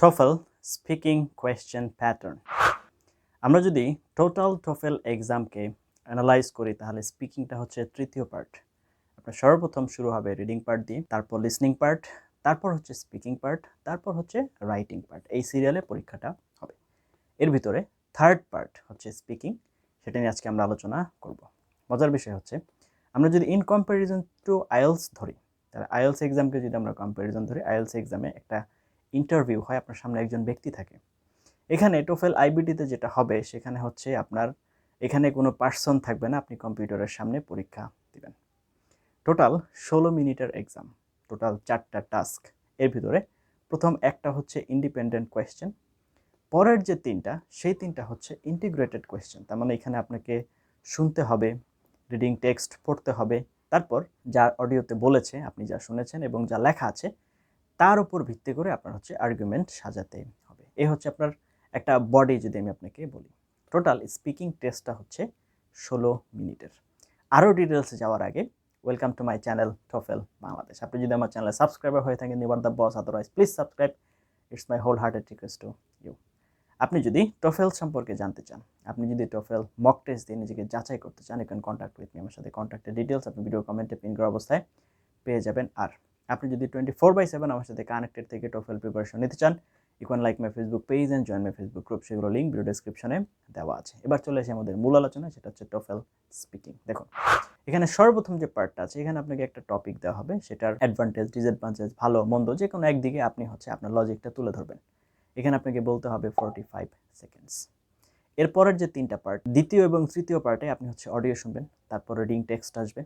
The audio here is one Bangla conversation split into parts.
TOEFL স্পিকিং কোয়েশ্চেন প্যাটার্ন আমরা যদি টোটাল টোফেল এক্সামকে অ্যানালাইজ করি, তাহলে স্পিকিংটা হচ্ছে তৃতীয় পার্ট আপনার সর্বপ্রথম শুরু হবে রিডিং পার্ট দিয়ে, তারপর লিসনিং পার্ট তারপর হচ্ছে স্পিকিং পার্ট তারপর হচ্ছে রাইটিং পার্ট এই সিরিয়ালে পরীক্ষাটা হবে। এর ভিতরে থার্ড পার্ট হচ্ছে স্পিকিং সেটা নিয়ে আজকে আমরা আলোচনা করব। মজার বিষয় হচ্ছে, আমরা যদি ইন কম্প্যারিজন টু আইএলস ধরি, তাহলে আইএলস এক্সামকে যদি আমরা কম্প্যারিজন ধরি আইএলস এক্সামে একটা ইন্টারভিউ হয়, আপনার সামনে একজন ব্যক্তি থাকে। এখানে টোফেল আইবিটিতে যেটা হবে, সেখানে হচ্ছে আপনার এখানে কোনো পার্সন থাকবে না, আপনি কম্পিউটারের সামনে পরীক্ষা দিবেন। টোটাল ষোলো মিনিটের এক্সাম টোটাল চারটা টাস্ক এর ভিতরে প্রথম একটা হচ্ছে ইন্ডিপেন্ডেন্ট কোয়েশ্চেন পরের যে তিনটা, সেই তিনটা হচ্ছে ইন্টিগ্রেটেড কোয়েশ্চেন তার মানে এখানে আপনাকে শুনতে হবে রিডিং টেক্সট পড়তে হবে। তারপর যা অডিওতে বলেছে, আপনি যা শুনেছেন এবং যা লেখা আছে তার উপর ভিত্তি করে আপনার হচ্ছে আর্গুমেন্ট সাজাতে হবে। এ হচ্ছে আপনার একটা বডি যদি আমি আপনাকে বলি। টোটাল স্পিকিং টেস্টটা হচ্ছে ষোলো মিনিটের। আরও ডিটেলসে যাওয়ার আগে welcome to my channel TOEFL Bangladesh আপনি যদি আমার চ্যানেলে সাবস্ক্রাইবার হয়ে থাকেন you are the boss otherwise please subscribe it's my whole hearted request to you আপনি যদি টোফেল সম্পর্কে জানতে চান, আপনি যদি টোফেল মক টেস্ট দিয়ে নিজেকে যাচাই করতে চান you can contact with me আমার সাথে কন্ট্যাক্টের ডিটেলস আপনি ভিডিও কমেন্টে পিন করা অবস্থায় পেয়ে যাবেন। আর আপনি যদি টোয়েন্টি ফোর বাই সেভেন আমার সাথে কানেক্টেড থেকে টোফেল প্রিপারেশন নিতে চান you can like my Facebook page and join my Facebook group সেগুলো লিঙ্ক ভিডিও ডিসক্রিপশনে দেওয়া আছে। এবার চলে আসে আমাদের মূল আলোচনা, সেটা হচ্ছে টোফেল স্পিকিং দেখুন, এখানে সর্বপ্রথম যে পার্টটা আছে, এখানে আপনাকে একটা টপিক দেওয়া হবে, সেটার অ্যাডভান্টেজ ডিসঅ্যাডভান্টেজ ভালো, মন্দ যে কোনো একদিকে আপনি হচ্ছে আপনার লজিকটা তুলে ধরবেন। এখানে আপনাকে বলতে হবে ফোরটি ফাইভ সেকেন্ডস এরপরের যে তিনটা পার্ট দ্বিতীয় এবং তৃতীয় পার্টে আপনি হচ্ছে অডিও শুনবেন, তারপর রিডিং টেক্সট আসবে।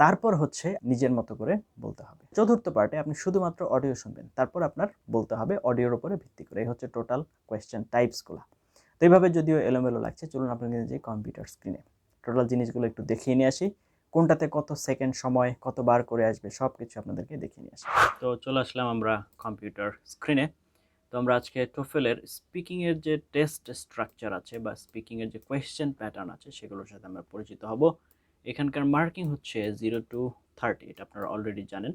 তারপর হচ্ছে নিজের মতো করে বলতে হবে। চতুর্থ পার্টে আপনি শুধুমাত্র অডিও শুনবেন, তারপর আপনার বলতে হবে অডিওর উপরে ভিত্তি করে। এই হচ্ছে টোটাল কোয়েশ্চেন টাইপসগুলো তো এইভাবে যদিও এলোমেলো লাগছে, চলুন আপনাকে যে কম্পিউটার স্ক্রিনে টোটাল জিনিসগুলো একটু দেখিয়ে নিয়ে আসি। কোনটাতে কত সেকেন্ড সময় কতবার করে আসবে সব কিছু আপনাদেরকে দেখিয়ে নিয়ে আসি। তো চলে আসলাম আমরা কম্পিউটার স্ক্রিনে তো আমরা আজকে টোফেলের স্পিকিংয়ের যে টেস্ট স্ট্রাকচার আছে বা স্পিকিংয়ের যে কোয়েশ্চেন প্যাটার্ন আছে, সেগুলোর সাথে আমরা পরিচিত হব। এখানকার মার্কিং হচ্ছে জিরো টু থার্টি, এটা আপনারা অলরেডি জানেন।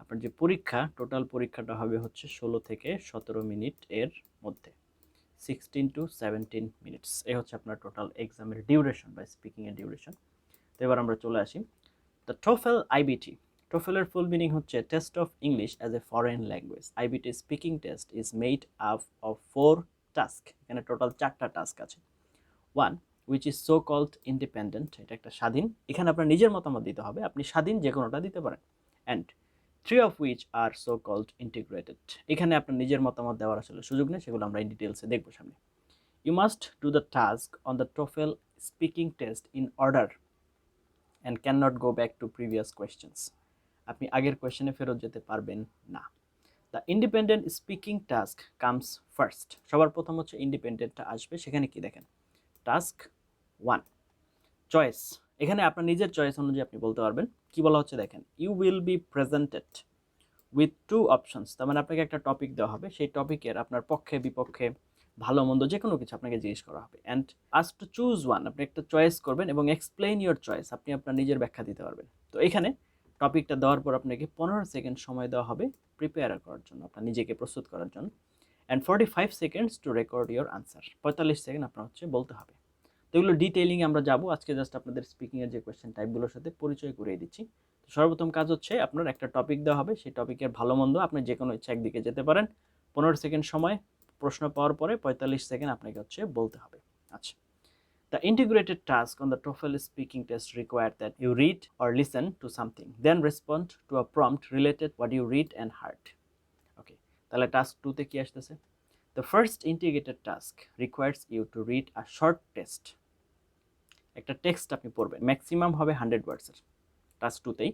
আপনার যে পরীক্ষা, টোটাল পরীক্ষাটা হবে হচ্ছে ষোলো থেকে সতেরো মিনিট এর মধ্যে। সিক্সটিন টু সেভেন্টিন মিনিটস, এ হচ্ছে আপনার টোটাল এক্সামের ডিউরেশন বা স্পিকিংয়ের ডিউরেশন। তো এবার আমরা চলে আসি। দ্য টোফেল আইবিটি, টোফেলের ফুল মিনিং হচ্ছে test of English as a foreign language iBT speaking test is made up of four task এখানে টোটাল চারটা টাস্ক আছে। One which is so called independent এটা একটা স্বাধীন। এখানে আপনার নিজের মতামত দিতে হবে, আপনি স্বাধীন যে কোনোটা দিতে পারেন। And three of which are so called integrated এখানে আপনার নিজের মতামত দেওয়ার আসলে সুযোগ নেই, সেগুলো আমরা ডিটেলসে দেখব সামনে। You must do the task on the TOEFL speaking test in order and can not go back to previous questions আপনি আগের কোয়েশ্চেনে ফেরত যেতে পারবেন না। The independent speaking task comes first সবার প্রথম হচ্ছে ইন্ডিপেন্ডেন্টটা আসবে, সেখানে কি দেখেন? টাস্ক ওয়ান চয়েস এখানে আপনার নিজের চয়েস অনুযায়ী আপনি বলতে পারবেন। কি বলা হচ্ছে দেখেন? You will be presented with two options তার মানে আপনাকে একটা টপিক দেওয়া হবে। সেই টপিকের আপনার পক্ষে, বিপক্ষে, ভালো, মন্দ যে কোনো কিছু আপনাকে জিজ্ঞেস করা হবে। অ্যান্ড আজ টু চুজ ওয়ান আপনি একটা চয়েস করবেন এবং এক্সপ্লেইন ইউর চয়েস আপনি আপনার নিজের ব্যাখ্যা দিতে পারবেন। তো এখানে টপিকটা দেওয়ার পর আপনাকে পনেরো সেকেন্ড সময় দেওয়া হবে প্রিপেয়ার করার জন্য, আপনার নিজেকে প্রস্তুত করার জন্য। And forty five seconds to record your answer পঁয়তাল্লিশ সেকেন্ড আপনার হচ্ছে বলতে হবে। যেগুলো ডিটেইলিং আমরা যাব। আজকে জাস্ট আপনাদের স্পিকিংয়ের যে কোয়েশ্চেন টাইপগুলোর সাথে পরিচয় করিয়ে দিচ্ছি। তো সর্বপ্রথম কাজ হচ্ছে, আপনার একটা টপিক দেওয়া হবে। সেই টপিকের ভালো মন্দ আপনি যে কোনো ইচ্ছা একদিকে যেতে পারেন। পনেরো সেকেন্ড সময়, প্রশ্ন পাওয়ার পরে পঁয়তাল্লিশ সেকেন্ড আপনাকে হচ্ছে বলতে হবে। আচ্ছা। The integrated task on the TOEFL speaking test require that you read or listen to something then respond to a prompt related what you read and heard okay তাহলে টাস্ক টুতে কি আসতেছে? The first integrated task requires you to read a short test একটা টেক্সট আপনি পড়বেন ম্যাক্সিমাম হবে হান্ড্রেড ওয়ার্ডসের টাস্ক টুতেই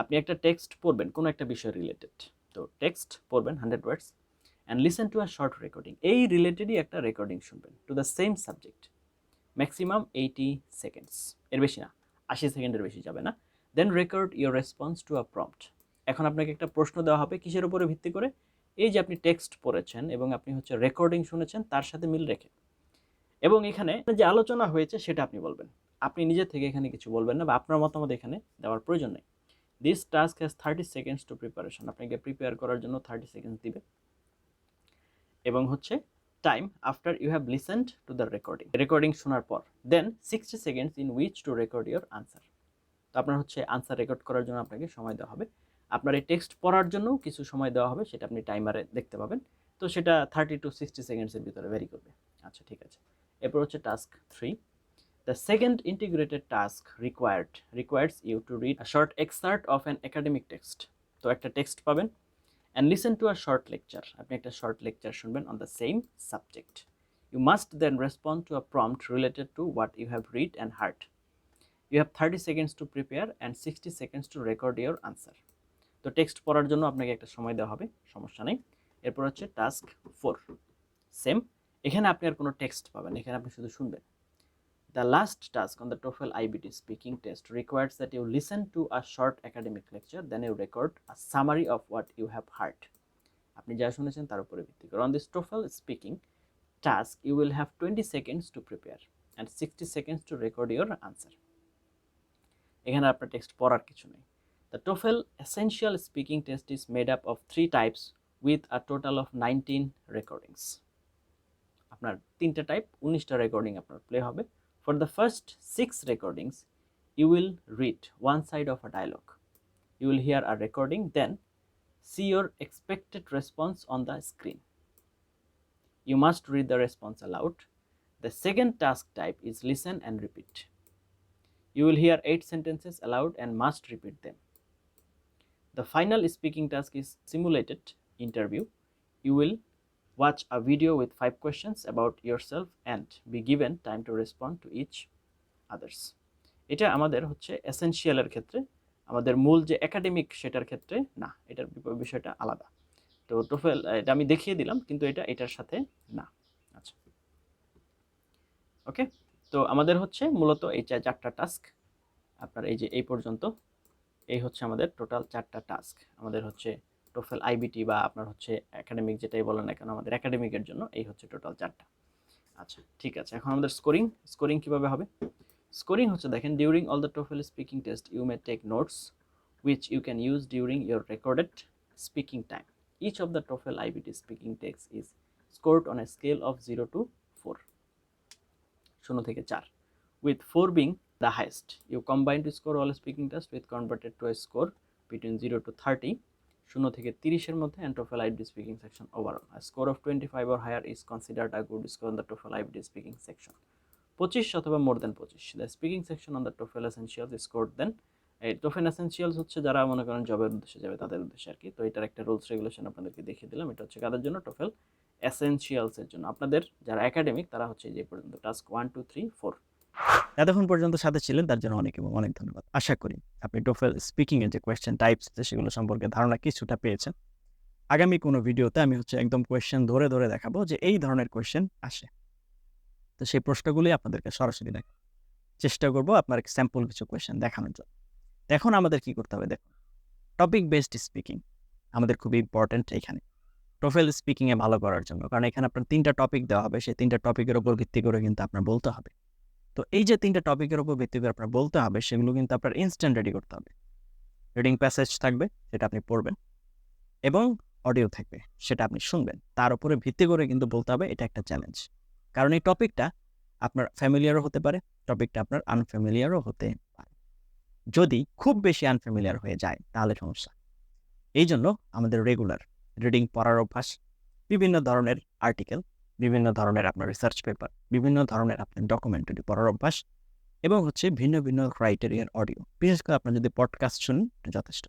আপনি একটা টেক্সট পড়বেন, কোনো একটা বিষয় রিলেটেড তো টেক্সট পড়বেন hundred words and listen to a short recording এই রিলেটেডই একটা রেকর্ডিং শুনবেন to the same subject maximum eighty seconds এর বেশি না, আশি সেকেন্ডের বেশি যাবে না। Then record your response to a prompt এখন আপনাকে একটা প্রশ্ন দেওয়া হবে, কিসের উপরে ভিত্তি করে? এই যে আপনি টেক্সট পড়েছেন এবং আপনি হচ্ছে রেকর্ডিং শুনেছেন, তার সাথে মিল রেখে। এবং এখানে যে আলোচনা হয়েছে সেটা আপনি বলবেন। আপনি নিজে থেকে এখানে কিছু বলবেন না বা আপনার মতামত এখানে দেওয়ার প্রয়োজন নেই। This task has thirty seconds to preparation আপনাকে প্রিপেয়ার করার জন্য থার্টি সেকেন্ডস দিবে। এবং হচ্ছে time after you have listened to the recording recording শোনার পর। Then sixty seconds in which to record your answer তো আপনার হচ্ছে আনসার রেকর্ড করার জন্য আপনাকে সময় দেওয়া হবে। আপনার এই টেক্সট পড়ার জন্য কিছু সময় দেওয়া হবে, সেটা আপনি টাইমারে দেখতে পাবেন। তো সেটা থার্টি টু সিক্সটি সেকেন্ডসের ভিতরে ভ্যারি করবে। আচ্ছা ঠিক আছে। এরপর হচ্ছে task three. The second integrated task required, requires you to read a short excerpt of an academic text. তো একটা টেক্সট পাবেন। And listen to a short lecture. আপনি একটা শর্ট লেকচার শুনবেন on the same subject. You must then respond to a prompt related to what you have read and heard. You have thirty seconds to prepare and sixty seconds to record your answer. তো টেক্সট পড়ার জন্য আপনাকে একটা সময় দেওয়া হবে। সমস্যা নেই। এরপর হচ্ছে টাস্ক ফোর। সেম এখানে আপনি আর কোনো টেক্সট পাবেন এখানে আপনি শুধু শুনবেন। The last task on the TOEFL iBT speaking test requires that you listen to a short academic lecture then you record a summary of what you have heard আপনি যা শুনেছেন তার উপরে ভিত্তি করে। On this TOEFL speaking task you will have twenty seconds to prepare and sixty seconds to record your answer এখানে আপনার টেক্সট পড়ার কিছু নেই। The TOEFL essentials speaking test is made up of three types with a total of nineteen recordings আপনার তিনটা টাইপ উনিশটা রেকর্ডিং আপনার প্লে হবে for the first six recordings you will read one side of a dialogue you will hear a recording then see your expected response on the screen. You must read the response aloud. The second task type is listen and repeat. You will hear eight sentences aloud and must repeat them. The final speaking task is simulated interview. You will watch a video with five questions about yourself and be given time to respond to each others. এটা আমাদের হচ্ছে এসেনশিয়ালের ক্ষেত্রে, আমাদের মূল যে একাডেমিক সেটার ক্ষেত্রে না, এটার বিষয়টা আলাদা। তো টোফেল এটা আমি দেখিয়ে দিলাম, কিন্তু এটা, এটার সাথে না। আচ্ছা। ওকে তো আমাদের হচ্ছে মূলত এই চারটা টাস্ক আপনার এই যে, এই পর্যন্ত, এই হচ্ছে আমাদের টোটাল চারটা টাস্ক আমাদের হচ্ছে টোফেল আইবিটি বা আপনার হচ্ছে একাডেমিক যেটাই বলেন এখন আমাদের একাডেমিকের জন্য এই হচ্ছে টোটাল চারটা। আচ্ছা ঠিক আছে, এখন আমাদের স্কোরিং স্কোরিং কীভাবে হবে? স্কোরিং হচ্ছে দেখেন during all the TOEFL speaking test you may take notes which you can use during your recorded speaking time each of the TOEFL iBT speaking text is scored on a scale of zero to four শূন্য থেকে চার। With four being the highest you combined to score all speaking test with converted to a score between zero to thirty শূন্য থেকে তিরিশের মধ্যে and TOEFL IBT speaking section overall. A score of 25 or higher is considered good score the TOEFL IBT speaking section. পঁচিশ অথবা মোর দেন পঁচিশ the speaking section on the TOEFL essentials score then এই টোফেন এসেন্সিয়ালস হচ্ছে যারা মনে করেন জবের উদ্দেশ্যে যাবে তাদের উদ্দেশ্যে আর কি তো এটার একটা রুলস রেগুলেশন আপনাদেরকে দেখিয়ে দিলাম, এটা হচ্ছে কাদের জন্য টোফেল এসেন্সিয়ালসের জন্য আপনাদের যারা একাডেমিক তারা হচ্ছে যে পর্যন্ত task one two three four এতক্ষণ পর্যন্ত সাথে ছিলেন, তার জন্য অনেক এবং অনেক ধন্যবাদ। আশা করি আপনি টোফেল স্পিকিংয়ের যে কোয়েশ্চেন টাইপস আছে, সেগুলো সম্পর্কে ধারণা কিছুটা পেয়েছেন। আগামী কোনো ভিডিওতে আমি হচ্ছে একদম কোয়েশ্চেন ধরে ধরে দেখাবো যে এই ধরনের কোয়েশ্চেন আসে। তো সেই প্রশ্নগুলি আপনাদেরকে সরাসরি দেখ, চেষ্টা করব আপনার স্যাম্পল কিছু কোয়েশ্চেন দেখানোর জন্য। এখন আমাদের কি করতে হবে দেখুন টপিক বেসড স্পিকিং আমাদের খুবই ইম্পর্ট্যান্ট এখানে। টোফেল স্পিকিংয়ে ভালো করার জন্য, কারণ এখানে আপনার তিনটা টপিক দেওয়া হবে, সেই তিনটা টপিকের উপর ভিত্তি করে কিন্তু আপনার বলতে হবে। তো এই যে তিনটা টপিকের উপর ভিত্তি করে আপনার বলতে হবে, সেগুলো কিন্তু আপনার ইনস্ট্যান্ট রেডি করতে হবে। রিডিং প্যাসেজ থাকবে, সেটা আপনি পড়বেন এবং অডিও থাকবে, সেটা আপনি শুনবেন। তার উপরে ভিত্তি করে কিন্তু বলতে হবে, এটা একটা চ্যালেঞ্জ কারণ এই টপিকটা আপনার ফ্যামিলিয়ারও হতে পারে টপিকটা আপনার আনফ্যামিলিয়ারও হতে পারে। যদি খুব বেশি আনফ্যামিলিয়ার হয়ে যায়, তাহলে সমস্যা। এই জন্য আমাদের রেগুলার রিডিং পড়ার অভ্যাস, বিভিন্ন ধরনের আর্টিকেল বিভিন্ন ধরনের আপনার রিসার্চ পেপার বিভিন্ন ধরনের আপনার ডকুমেন্টারি পড়ার অভ্যাস এবং হচ্ছে ভিন্ন ভিন্ন ক্রাইটেরিয়ার অডিও বিশেষ করে আপনার যদি পডকাস্ট শুনুন যথেষ্ট।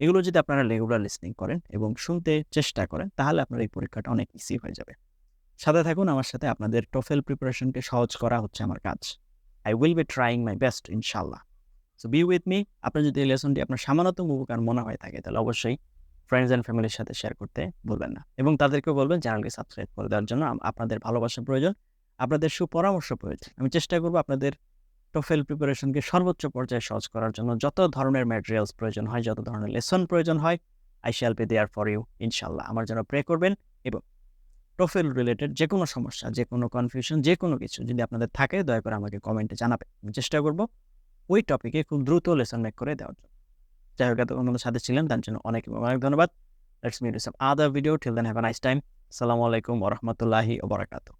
এগুলো যদি আপনারা রেগুলার লিসনিং করেন এবং শুনতে চেষ্টা করেন, তাহলে আপনার এই পরীক্ষাটা অনেক ইসি হয়ে যাবে। সাথে থাকুন, আমার সাথে আপনাদের টোফেল প্রিপারেশনকে সহজ করা হচ্ছে আমার কাজ। I will be trying my best ইনশাল্লাহ সো বি উইথ মি আপনার যদি এই লেসনটি আপনার সামান্যতম উপকার মনে হয়ে থাকে, তাহলে অবশ্যই ফ্রেন্ডস অ্যান্ড ফ্যামিলির সাথে শেয়ার করতে বলবেন না। এবং তাদেরকেও বলবেন চ্যানেলকে সাবস্ক্রাইব করে দেওয়ার জন্য আপনাদের ভালোবাসা প্রয়োজন, আপনাদের সুপরামর্শ প্রয়োজন। আমি চেষ্টা করব আপনাদের টোফেল প্রিপারেশনকে সর্বোচ্চ পর্যায়ে সহজ করার জন্য। যত ধরনের ম্যাটেরিয়ালস প্রয়োজন হয়, যত ধরনের লেসন প্রয়োজন হয় I shall be there for you ইনশাল্লাহ আমার জন্য প্রে করবেন এবং টোফেল রিলেটেড যে কোনো সমস্যা যে কোনো কনফিউশন যে কোনো কিছু যদি আপনাদের থাকে, দয়া করে আমাকে কমেন্টে জানাবে আমি চেষ্টা করব ওই টপিকে খুব দ্রুত লেসন মেক করে দেওয়ার জন্য। যাই হোক আমাদের সাথে ছিলেন তার জন্য অনেক অনেক ধন্যবাদ। Let's meet other video till then have a nice time আসসালামু আলাইকুম ওরহমতুল্লাহি ওবরাকাতু